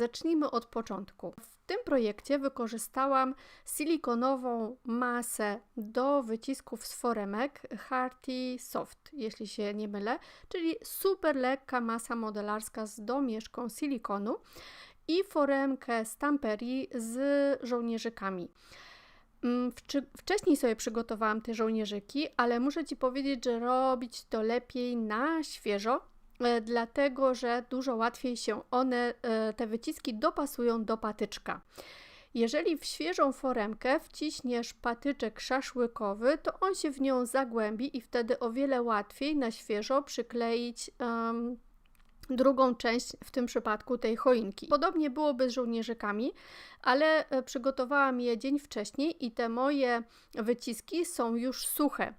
Zacznijmy od początku. W tym projekcie wykorzystałam silikonową masę do wycisków z foremek Hearty Soft, jeśli się nie mylę, czyli super lekka masa modelarska z domieszką silikonu i foremkę stamperii z żołnierzykami. Mm, Wcześniej sobie przygotowałam te żołnierzyki, ale muszę Ci powiedzieć, że robić to lepiej na świeżo, dlatego że dużo łatwiej się one, e, te wyciski dopasują do patyczka. Jeżeli w świeżą foremkę wciśniesz patyczek szaszłykowy, to on się w nią zagłębi i wtedy o wiele łatwiej na świeżo przykleić em, drugą część, w tym przypadku tej choinki. Podobnie byłoby z żołnierzykami, ale e, przygotowałam je dzień wcześniej i te moje wyciski są już suche.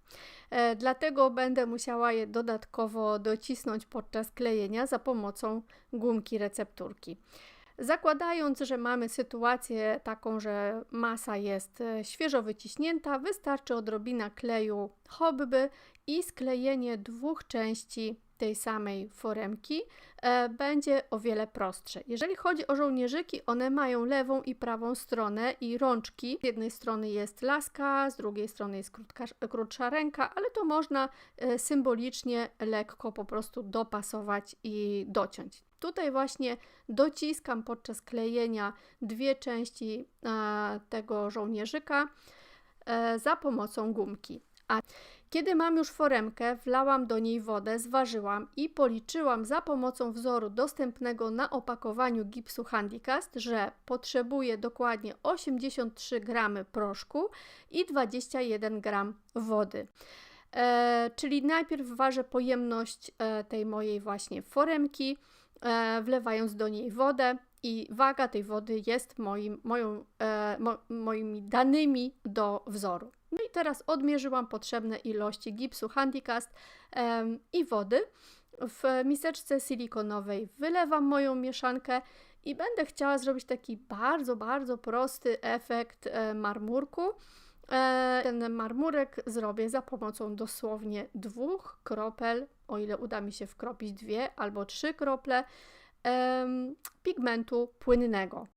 E, Dlatego będę musiała je dodatkowo docisnąć podczas klejenia za pomocą gumki recepturki. Zakładając, że mamy sytuację taką, że masa jest e, świeżo wyciśnięta, wystarczy odrobina kleju hobby i sklejenie dwóch części tej samej foremki e, będzie o wiele prostsze. Jeżeli chodzi o żołnierzyki, one mają lewą i prawą stronę i rączki. Z jednej strony jest laska, z drugiej strony jest krótka, krótsza ręka, ale to można e, symbolicznie lekko po prostu dopasować i dociąć. Tutaj właśnie dociskam podczas klejenia dwie części e, tego żołnierzyka za pomocą gumki. A kiedy mam już foremkę, wlałam do niej wodę, zważyłam i policzyłam za pomocą wzoru dostępnego na opakowaniu gipsu Handicast, że potrzebuję dokładnie 83 gramy proszku i 21 gram wody. E, czyli najpierw ważę pojemność e, tej mojej właśnie foremki, e, wlewając do niej wodę i waga tej wody jest moim, moją, e, mo, moimi danymi do wzoru. No i teraz odmierzyłam potrzebne ilości gipsu Handicast i wody. W miseczce silikonowej wylewam moją mieszankę i będę chciała zrobić taki bardzo, bardzo prosty efekt e, marmurku. E, Ten marmurek zrobię za pomocą dosłownie dwóch kropel, o ile uda mi się wkropić dwie albo trzy krople pigmentu płynnego.